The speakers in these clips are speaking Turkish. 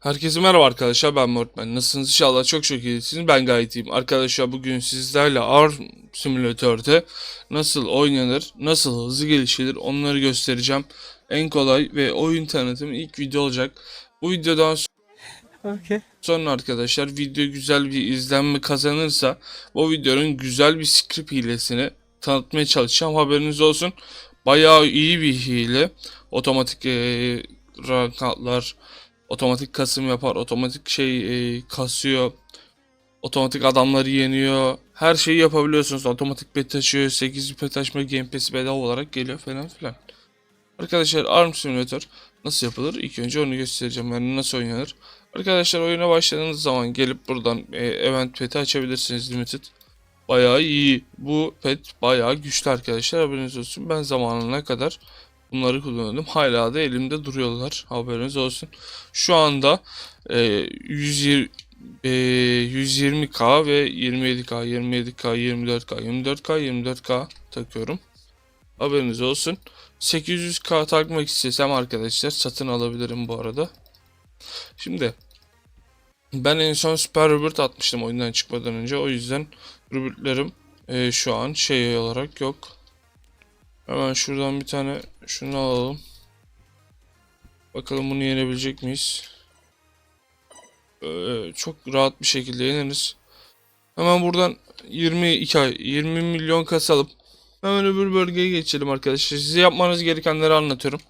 Herkese merhaba arkadaşlar ben Mortman. Nasılsınız inşallah çok çok iyisiniz. Ben gayet iyiyim. Arkadaşlar bugün sizlerle ARM simülatörde nasıl oynanır, nasıl hızlı gelişilir onları göstereceğim. En kolay ve oyun tanıtımı ilk video olacak. Bu videodan Okay. sonra arkadaşlar video güzel bir izlenme kazanırsa bu videonun güzel bir script hilesini tanıtmaya çalışacağım. Haberiniz olsun. Bayağı iyi bir hile. Otomatik eee ranklar, otomatik kasım yapar, otomatik şey eee, kasıyor. Otomatik adamları yeniyor. Her şeyi yapabiliyorsunuz. Otomatik pet açıyor. 8 pet açma Game Pass'i bedava olarak geliyor falan filan. Arkadaşlar ARM Simulator nasıl yapılır? İlk önce onu göstereceğim. Yani nasıl oynanır? Arkadaşlar oyuna başladığınız zaman gelip buradan e, event pet'i açabilirsiniz limited. Bayağı iyi. Bu pet bayağı güçlü arkadaşlar haberiniz olsun. Ben zamanına kadar bunları kullanıyordum. Hala da elimde duruyorlar. Haberiniz olsun. Şu anda e, 120 e, 120k ve 27k, 27k, 24k, 24k, 24k takıyorum. Haberiniz olsun. 800k takmak istesem arkadaşlar satın alabilirim bu arada. Şimdi ben en son Super Robert atmıştım oyundan çıkmadan önce. O yüzden Robert'lerim e, şu an şey olarak yok. Hemen şuradan bir tane şunu alalım. Bakalım bunu yenebilecek miyiz? Ee, çok rahat bir şekilde yeneriz. Hemen buradan 22 ay 20 milyon kasalım. Hemen öbür bölgeye geçelim arkadaşlar. Size yapmanız gerekenleri anlatıyorum.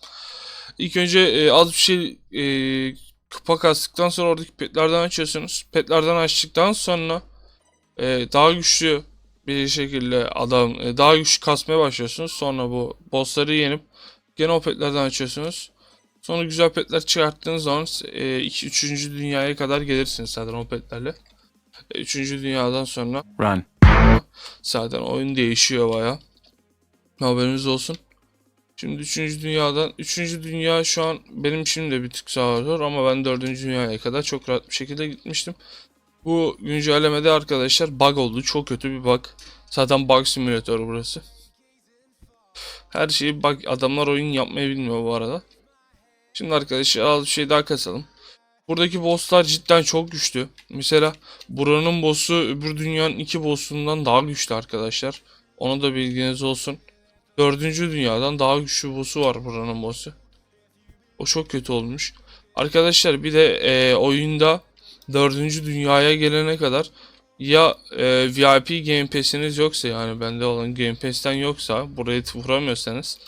İlk önce e, az bir şey e, kupa kastıktan sonra oradaki petlerden açıyorsunuz. Petlerden açtıktan sonra e, daha güçlü bir şekilde adam e, daha güçlü kasmaya başlıyorsunuz. Sonra bu bossları yenip gene o petlerden açıyorsunuz. Sonra güzel petler çıkarttığınız zaman 2 3. dünyaya kadar gelirsiniz zaten o petlerle. 3. dünyadan sonra Run. zaten oyun değişiyor baya. Haberiniz olsun. Şimdi 3. dünyadan 3. dünya şu an benim şimdi de bir tık zor ama ben 4. dünyaya kadar çok rahat bir şekilde gitmiştim. Bu güncellemede arkadaşlar bug oldu. Çok kötü bir bug. Zaten bug simülatörü burası. Her şeyi bug adamlar oyun yapmayı bilmiyor bu arada. Şimdi arkadaşlar az bir şey daha kasalım. Buradaki bosslar cidden çok güçlü. Mesela buranın boss'u öbür dünyanın iki boss'undan daha güçlü arkadaşlar. Onu da bilginiz olsun. Dördüncü dünyadan daha güçlü boss'u var buranın boss'u. O çok kötü olmuş. Arkadaşlar bir de e, oyunda dördüncü dünyaya gelene kadar ya e, VIP Game Pass'iniz yoksa yani bende olan Game Pass'ten yoksa burayı vuramıyorsanız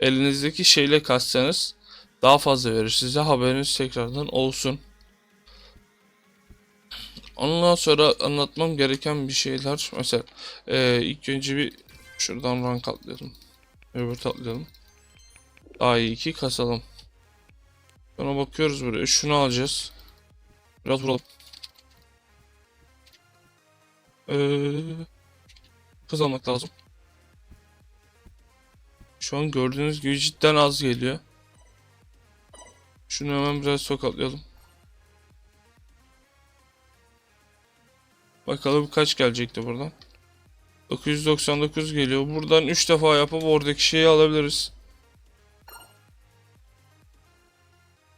elinizdeki şeyle kassanız daha fazla verir size haberiniz tekrardan olsun. Ondan sonra anlatmam gereken bir şeyler mesela e, ilk önce bir şuradan rank atlayalım. Öbür atlayalım. Daha iyi iki kasalım. Sonra bakıyoruz buraya. Şunu alacağız. Biraz vuralım. Ee, hız almak lazım. Şu an gördüğünüz gibi cidden az geliyor. Şunu hemen biraz sokatlayalım. Bakalım kaç gelecekti buradan. 999 geliyor. Buradan 3 defa yapıp oradaki şeyi alabiliriz.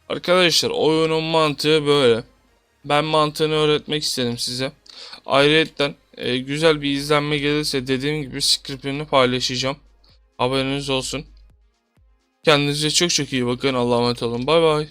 Arkadaşlar oyunun mantığı böyle. Ben mantığını öğretmek istedim size. Ayrıca e, güzel bir izlenme gelirse dediğim gibi scriptini paylaşacağım. Haberiniz olsun. Kendinize çok çok iyi bakın. Allah'a emanet olun. Bay bay.